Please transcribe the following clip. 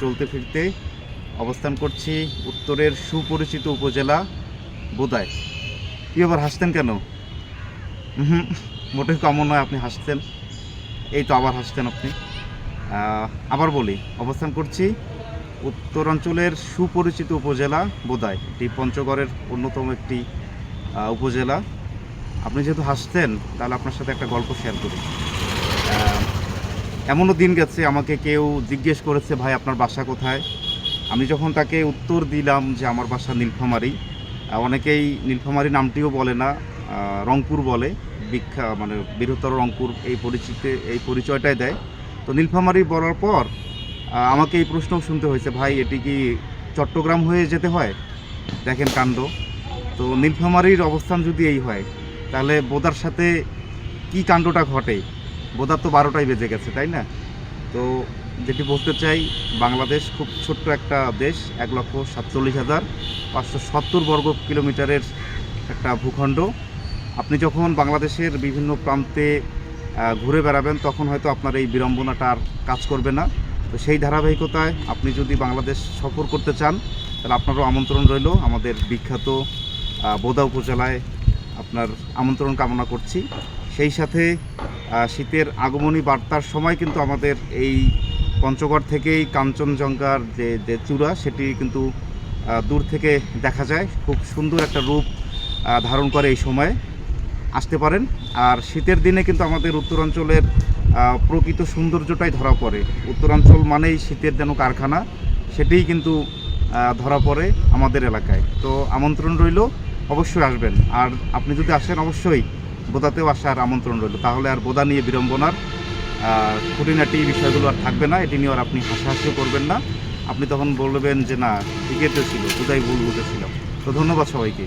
চলতে ফিরতে অবস্থান করছি উত্তরের সুপরিচিত উপজেলা বোদায়। কি আবার হাসতেন কেন? হুম মোটেই কমন নয় আপনি হাসতেন। এই তো আবার হাসতেন আপনি। আবার বলি, অবস্থান করছি উত্তরাঞ্চলের সুপরিচিত উপজেলা বোদায়। এটি পঞ্চগড়ের অন্যতম একটি উপজেলা। আপনি যেহেতু হাসতেন, তাহলে আপনার সাথে একটা গল্প শেয়ার করি। এমনও দিন গেছে আমাকে কেউ জিজ্ঞেস করেছে, ভাই, আপনার বাসা কোথায়? আমি যখন তাকে উত্তর দিলাম যে আমার বাসা নীলফামারি অনেকেই নীলফামারি নামটিও বলে না রংপুর বলে, বিখ্যা মানে বৃহত্তর রংপুর এই পরিচিতি, এই পরিচয়টাই দেয়। তো নীলফামারি বলার পর আমাকে এই প্রশ্ন শুনতে হয়েছে, ভাই, এটি কি চট্টগ্রাম হয়ে যেতে হয়? দেখেন কাণ্ড। তো নীলফামারির অবস্থান যদি এই হয়, তাহলে বোদার সাথে কি কাণ্ডটা ঘটে? বোদার তো বারোটাই বেজে গেছে, তাই না? তো যেটি বলতে চাই, বাংলাদেশ খুব ছোট্ট একটা দেশ, এক লক্ষ সাতচল্লিশ হাজার পাঁচশো সত্তর বর্গ কিলোমিটারের একটা ভূখণ্ড। আপনি যখন বাংলাদেশের বিভিন্ন প্রান্তে ঘুরে বেড়াবেন, তখন হয়তো আপনার এই বিড়ম্বনাটা আর কাজ করবে না। তো সেই ধারাবাহিকতায় আপনি যদি বাংলাদেশ সফর করতে চান, তাহলে আপনারও আমন্ত্রণ রইল। আমাদের বিখ্যাত বোদা উপজেলায় আপনার আমন্ত্রণ কামনা করছি। সেই সাথে শীতের আগমনী বার্তার সময় কিন্তু আমাদের এই পঞ্চগড় থেকেই কাঞ্চনজঙ্ঘার যে যে চূড়া, সেটি কিন্তু দূর থেকে দেখা যায়। খুব সুন্দর একটা রূপ ধারণ করে এই সময়ে আসতে পারেন। আর শীতের দিনে কিন্তু আমাদের উত্তরাঞ্চলের প্রকৃত সৌন্দর্যটাই ধরা পড়ে। উত্তরাঞ্চল মানেই শীতের যেন কারখানা, সেটিই কিন্তু ধরা পড়ে আমাদের এলাকায়। তো আমন্ত্রণ রইল, অবশ্যই আসবেন। আর আপনি যদি আসেন, অবশ্যই বোদাতেও আসার আমন্ত্রণ রইল। তাহলে আর বোদা নিয়ে বিড়ম্বনার খুঁটিনাটি বিষয়গুলো আর থাকবে না, এটি নিয়ে আর আপনি হাসাহাসিও করবেন না। আপনি তখন বলবেন যে, না, ঠিকই তো ছিল বোধাই ভুল বুঝেছিলাম। তো ধন্যবাদ সবাইকে।